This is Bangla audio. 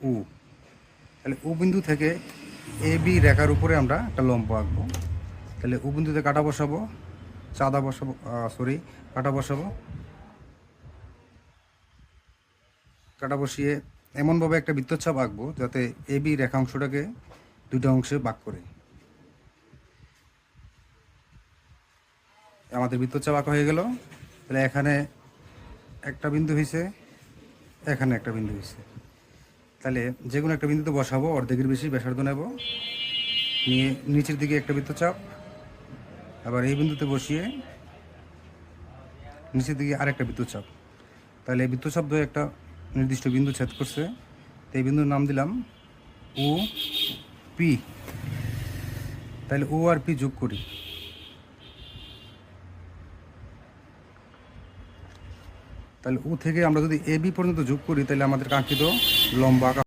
উ। তাহলে উ বিন্দু থেকে এ, বি রেখার উপরে আমরা একটা লম্ব আঁকবো। তাহলে উ বিন্দুতে কাটা বসাবো, চাঁদা বসাবো সরি কাটা বসাবো। কাটা বসিয়ে এমনভাবে একটা বৃত্তচাপ আঁকবো যাতে এ, বি রেখাংশটাকে দুটো অংশে ভাগ করে। আমাদের বৃত্তচাপ আঁকা হয়ে গেল। তাহলে এখানে একটা বিন্দু হয়েছে এখানে একটা বিন্দু হয়েছে তাহলে যে কোনো একটা বিন্দুতে বসাবো, অর্ধেকের বেশি ব্যাসার্ধ নেব। নিয়ে নিচের দিকে একটা বৃত্তচাপ। আবার এই বিন্দুতে বসিয়ে নিচের দিকে আর আরেকটা বৃত্তচাপ। তাহলে বৃত্তচাপ ধরে একটা নির্দিষ্ট বিন্দু ছেদ করছে। তো এই বিন্দুর নাম দিলাম ও পি। তাহলে ও আর পি যোগ করি। তাহলে ও থেকে আমরা যদি এ বি পর্যন্ত যোগ করি তাহলে আমাদের কাঙ্ক্ষিত লম্বা